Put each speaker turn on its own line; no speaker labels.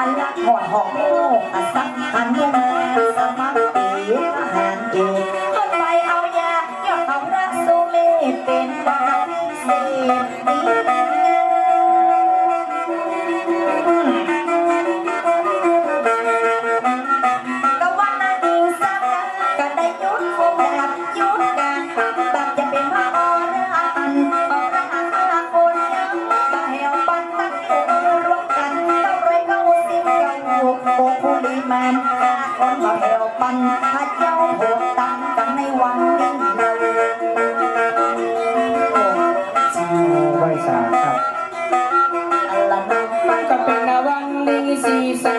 บอดหอกโอ้อาสักอันนุ่มสมัครปีทหารเอกคนไปเอายายอดเขารักสุเมธเป็นบารเศรษฐีก็ว่านาดิงสักก็ได้ยุดคงดาบยุด คุลิมนคนบักแหวปันถ้าเจ้าโหดตังกันในวันนี้เลย
ไหวสาครับ
อัลลาฮ์
มันก็เป็นนวันนี้สีสัง